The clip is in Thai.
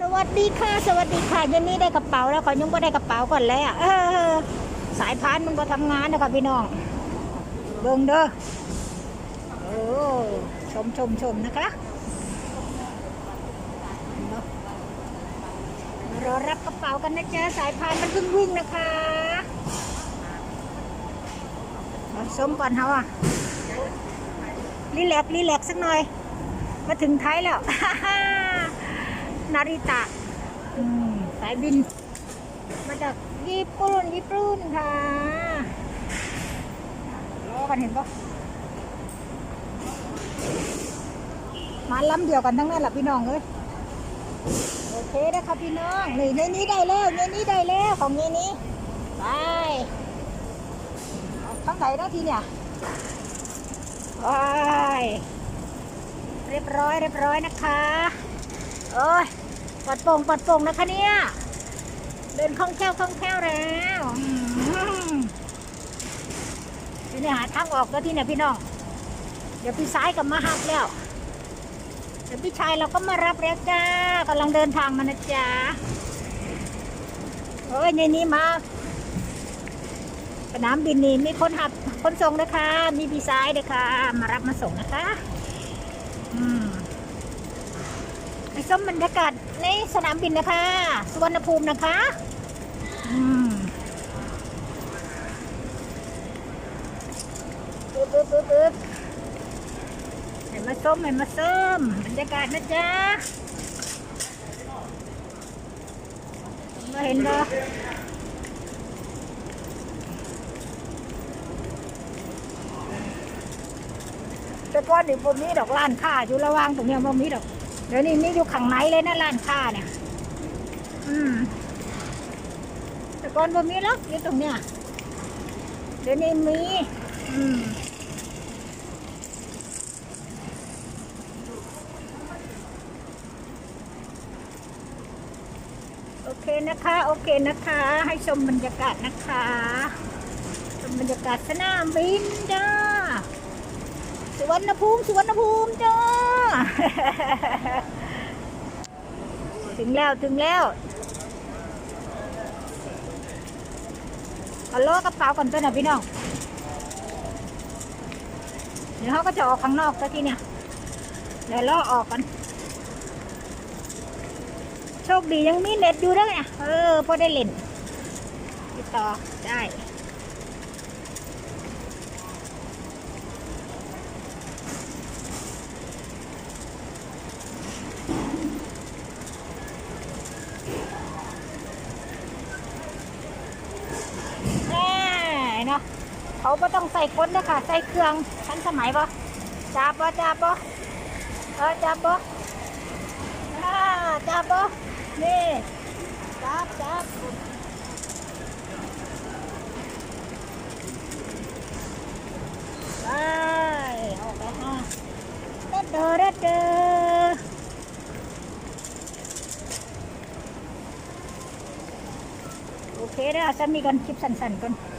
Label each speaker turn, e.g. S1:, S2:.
S1: สวัสดีค่ะ สวัสดีค่ะย็นนี้ได้กระเป๋าแล้วขอยังไม่ได้กระเป๋าก่อนแล้วเออสายพานมันก็ทำงานนะคะพี่น้อง เบิ่งเด้อโอ้ชมชมชมนะคะรอรับกระเป๋ากันนะจ๊ะสายพานมันเพิ่งวิ่งนะคะมาส้มก่อนเขาอะรีแลกรีแลกสักหน่อย มาถึงไทยแล้ว นาริตะสายบิน มาจากญี่ปุ่นญี่ปุ่นค่ะรอกันเห็นปะมาล้ำเดียวกันทั้งนั้นแหละพี่น้องเอ้ยโอเคนะครับพี่น้องนี่ในนี้ได้แล้วในนี้ได้แล้วของในนี้ไปเอาทั้งไหนนะทีเนี่ยไปเรียบร้อยเรียบร้อยนะคะ โอ้ย ปลอดโปร่งปลอดโปร่งนะคะเนี่ย เดินคล่องแคล่วคล่องแคล่วแล้วอืมทีนี้หาทางออกแล้วที่เนี่ยพี่น้อง เดี๋ยวพี่ซ้ายกับมาหักแล้ว เดี๋ยวพี่ชายเราก็มารับแล้วจ้ากำลังเดินทางมานะจ๊ะโอ้ยในนี้มาสนามบินนี่มีคนหับคนส่งนะคะ มีพี่ซ้ายเลยค่ะมารับมาส่งนะคะ อืม ชมบรรยากาศในสนามบินนะคะ สุวรรณภูมินะคะปึ๊บปึ๊บปึ๊บปึ๊บให้มาส้มให้มาส้มบรรยากาศนะจ๊ะมาเห็นบ่แต่ก่อนนี่ผมมีดอกล้านค่าอยู่ระว่างตรงนี้ยผมมีดอก ดี๋ยวนี้มีอยู่ข้างในเลยนะร้านค้าเนี่ย อืม แต่ก่อนบ่มีหรอกอยู่ตรงเนี้ย เดี๋ยวนี้มี อืมโอเคนะคะ โอเคนะคะ ให้ชมบรรยากาศนะคะ ชมบรรยากาศสนามบินจ้า สุวรรณภูมิสุวรรณภูมิจ้าถึงแล้วถึงแล้วเอาล้อกระเป๋าก่อนตัวหน่อยพี่น้อง เดี๋ยวเขาก็จะออกข้างนอกซะทีเนี่ยเดี๋ยวล้อออกกัน โชคดียังมีเน็ตอยู่ด้วยเนี่ยเออพอได้เล่นติดต่อได้ แน่เนาะ เขาก็ต้องใส่ก้นนะค่ะ ใส่เครื่องทันสมัยปะจับปะจับปะเออจับปะอ่จับปะนี่จับจับไปออกไปฮะเด็ดเด้อเด็ดเด้อโอเคเด้อจะมีกันคลิปสั้นๆก่อน